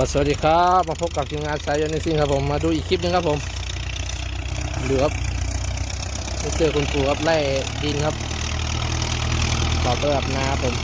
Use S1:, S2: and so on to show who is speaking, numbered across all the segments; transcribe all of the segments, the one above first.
S1: ก็สวัสดีครับมาพบกับทีมงานสายยนต์ในซิงครับผมมาดูอีกคลิปหนึงครับผมดูครับเจอคุณครูครับไล่ดินครับต่อเติมนาครับผม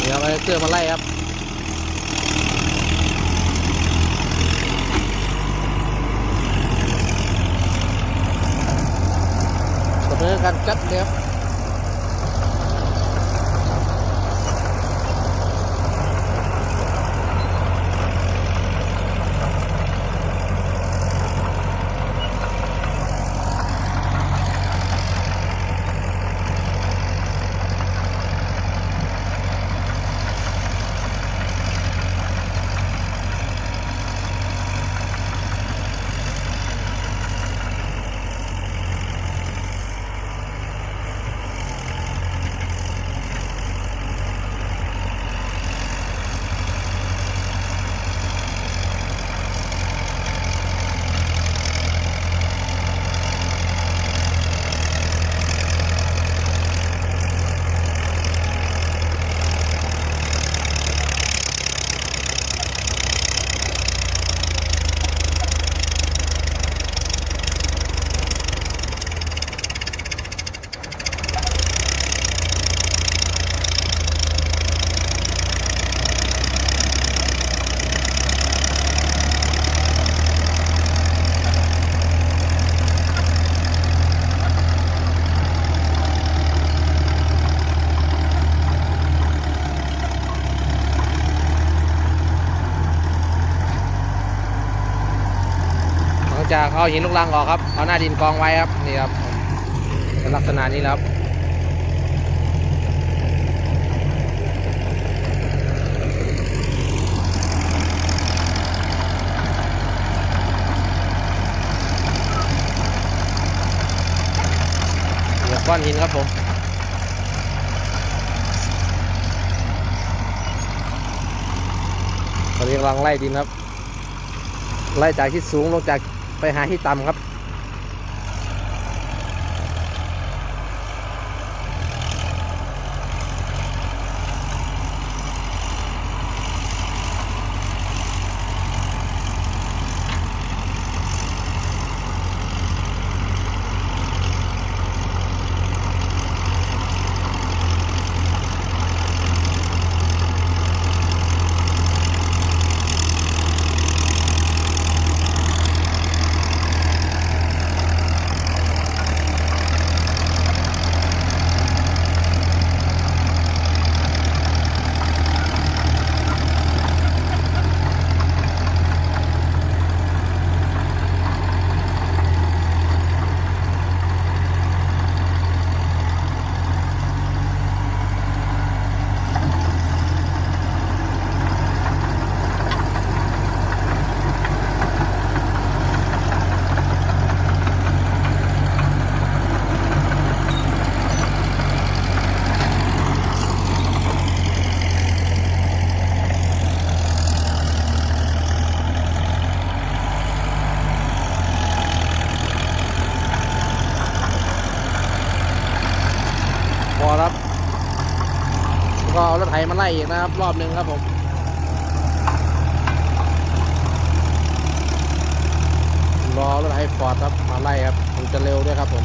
S1: เดี๋ยวเอาเสื้อมาไล่ครับ กดเรื่องการจัดเลยครับ เอาหินลูกรังออกครับ เอาหน้าดินกองไว้ครับ นี่ครับเป็นลักษณะนี้ครับเหลือก้อนหินครับผมเขาเรียกรังไล่ดินครับ ไล่จากที่สูงลงจาก ไปหาที่ต่ำครับ มาไล่อีกนะครับ รอบหนึ่งครับผมรอรถไฮฟอร์ดครับมาไล่ครับมันจะเร็วด้วยครับผม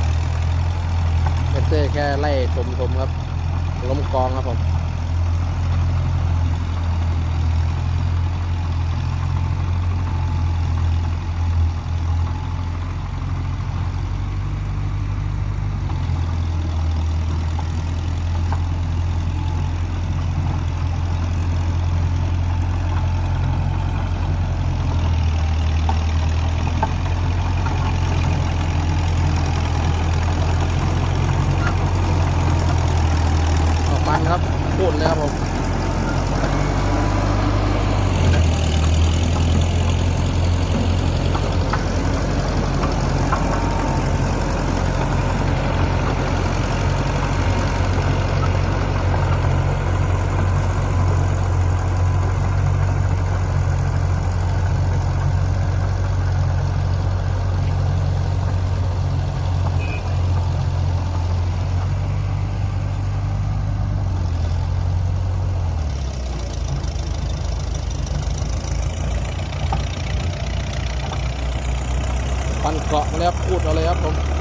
S1: เอเตอร์แค่ไล่ถมๆครับล้มกองครับผม ปันเกาะมาแล้วพูดอะไรครับผม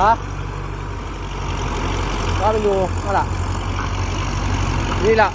S1: ฮะว่ามันอยู่นั่นแหละนี่แหละ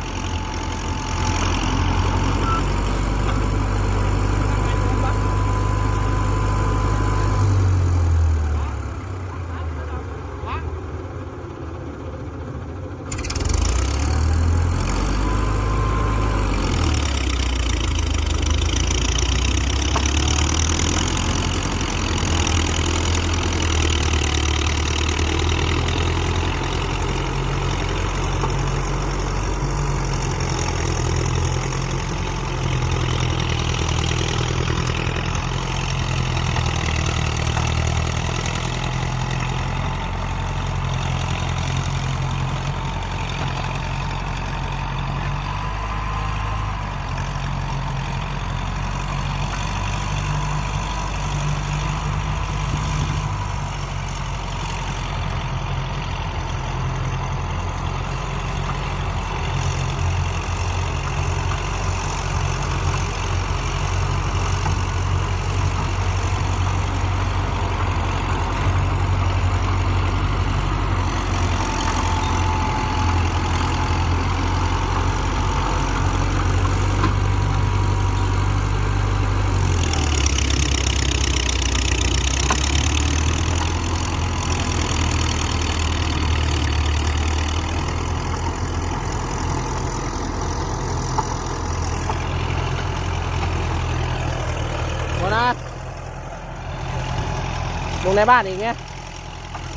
S1: ลงในบ้านอีกไง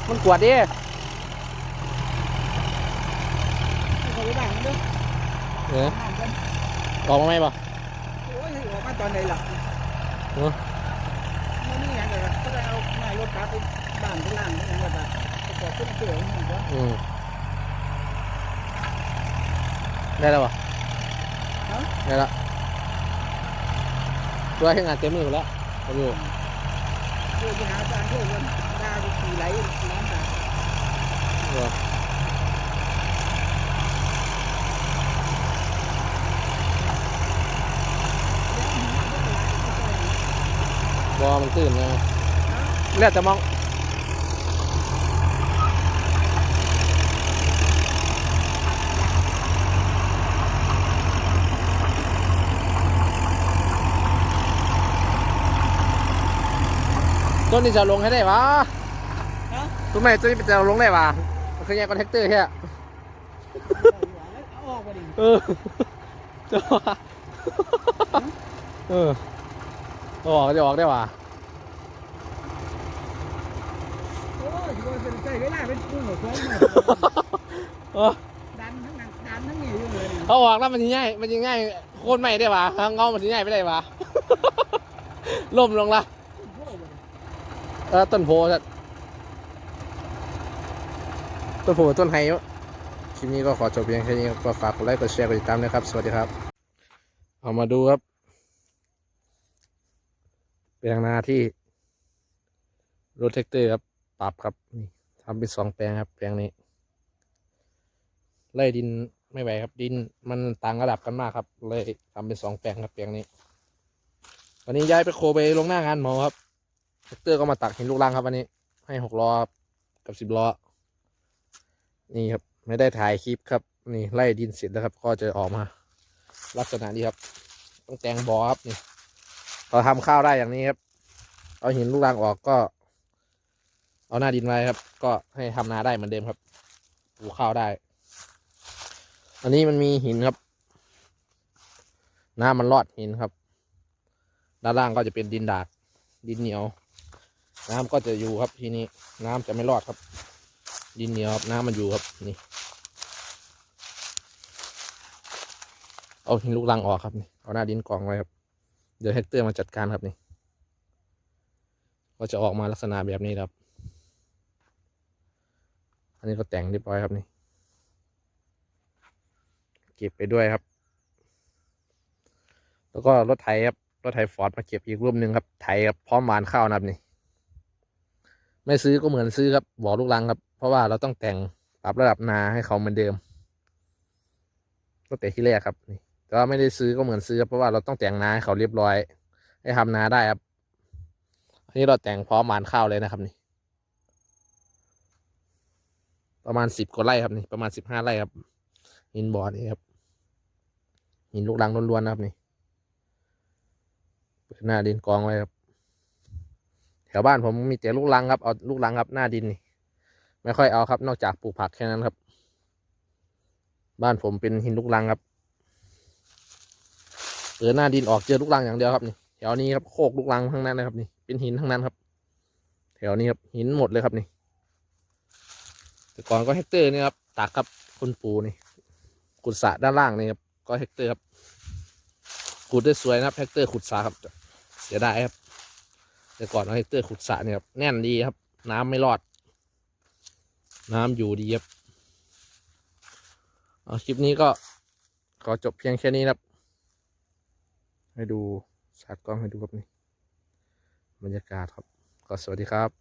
S1: มันกวดดิ
S2: เขาไปบ้านมันด้วย
S1: เออ
S2: บ้านกัน
S1: ออกมาไหมปะ
S2: โอ้ยออกมาตอนไหนล่ะ
S1: เออ
S2: มันนี่อย่างเดียวก็ได้เอาง่ายรถกลับไปบ้านไปล่างนี่ว่าแบบประกอบขึ้นเกลือนี่ก็
S1: อืมได้แล้วปะได้แล้วตัวให้งานเต็มมือหมดแล้วผมอยู่
S2: เพื่อจะหาจานเพื่อวันดาจะขี่ไหลล้านบาท
S1: เอมันตื่นนะเลือดจะมอง ต้นนี้จะลงให้ได้ปะ
S2: ฮะ
S1: ต้นไหนต้นนี้จะลงได้ปะมันคือแยกคอนแทคเตอร์แค่
S2: เอาออกมาดิ
S1: เออจะว่าเออเอาออกจะออกได้ปะ
S2: โอ้ยจะเป็นใจเวลาเป็นกุ้งหัวโค้งเลย
S1: เออ
S2: ดันทั้งนั้นดันทั้งนี้อยู่เลย
S1: เอาออกแล้วมันยังง่ายมันยังง่ายโคนใหม่ได้ปะทางเงามันยังง่ายไม่ได้ปะล่มลงละ เออต้นโพสัตต้นโพต้นไฮวะคลิปนี้ก็ขอจบเพียงแค่นี้ก็ฝากกดไลค์กดแชร์กดติดตามนะครับ สวัสดีครับ เอามาดูครับแปลงนาที่รถแท็กเตอร์ครับปรับครับนี่ทำเป็นสองแปลงครับ แปลงนี้ ไล่ดินไม่ไหวครับดินมันต่างระดับกันมากครับ เลยทำเป็นสองแปลงครับแปลงนี้วันนี้ย้ายไปโคไปลงหน้างานหมอครับ แท็กเตอร์ก็มาตักหินลูกรังครับวันนี้ ให้หกล้อกับสิบล้อ นี่ครับ ไม่ได้ถ่ายคลิปครับ นี่ไล่ดินเสร็จแล้วครับ ก็จะออกมา ลักษณะนี้ครับ ต้องแต่งบอครับนี่พอทำข้าวได้อย่างนี้ครับ เอาหินลูกรังออกก็ เอาหน้าดินไว้ครับ ก็ให้ทำนาได้เหมือนเดิมครับปลูกข้าวได้ อันนี้มันมีหินครับ น้ำมันรอดหินครับ ด้านล่างก็จะเป็นดินดากดินเหนียว น้ำก็จะอยู่ครับทีนี้น้ำจะไม่รอดครับ ดินเหนียวครับน้ำมันอยู่ครับนี่ เอาหินลูกรังออกครับนี่เอาหน้าดินกองไว้ครับ เดี๋ยวแฮกเตอร์มาจัดการครับนี่ ก็จะออกมาลักษณะแบบนี้ครับ อันนี้ก็แต่งเรียบร้อยครับนี่ เก็บไปด้วยครับ แล้วก็รถไถครับรถไถฟอร์ดมาเก็บอีกรูปหนึ่งครับไถครับพร้อมหวานข้าวนะครับนี่ ไม่ซื้อก็เหมือนซื้อครับบอลูกรังครับ เพราะว่าเราต้องแต่งปรับระดับนาให้เขาเหมือนเดิมตั้งแต่ที่แรกครับนี่แต่ว่าไม่ได้ซื้อก็เหมือนซื้อเพราะว่าเราต้องแต่งนาให้เขาเรียบร้อย ให้ทำนาได้ครับอันนี้เราแต่งพร้อมหวานข้าวเลยนะครับนี่ ประมาณสิบกว่าไร่ครับนี่ประมาณสิบห้าไร่ครับหินบ่อนี่ครับหินลูกรังล้วนๆนะครับนี่เปิดหน้าดินกองไว้ครับ แถวบ้านผมมีแต่ลูกรังครับเอาลูกรังครับหน้าดินนี่ไม่ค่อยเอาครับ นอกจากปลูกผักแค่นั้นครับ บ้านผมเป็นหินลูกรังครับเปิดหน้าดินออกเจอลูกรังอย่างเดียวครับนี่แถวนี้ครับโคกลูกรังทั้งนั้นนะครับนี่เป็นหินทั้งนั้นครับ แถวนี้ครับหินหมดเลยครับนี่แต่ก่อนก็เฮกเตอร์นี่ครับตักครับคนปูนี่ขุดสระด้านล่างนี่ครับก็เฮกเตอร์ครับขุดได้สวยนะครับเฮกเตอร์ขุดสระครับเสียดายครับ แต่ก่อนเอาเฮกเตอร์ขุดสระเนี่ยครับแน่นดีครับ น้ำไม่รอด น้ำอยู่ดีครับเอาคลิปนี้ก็ขอจบเพียงแค่นี้ครับ ให้ดูสาดกล้องให้ดูครับนี่บรรยากาศครับ ก็สวัสดีครับ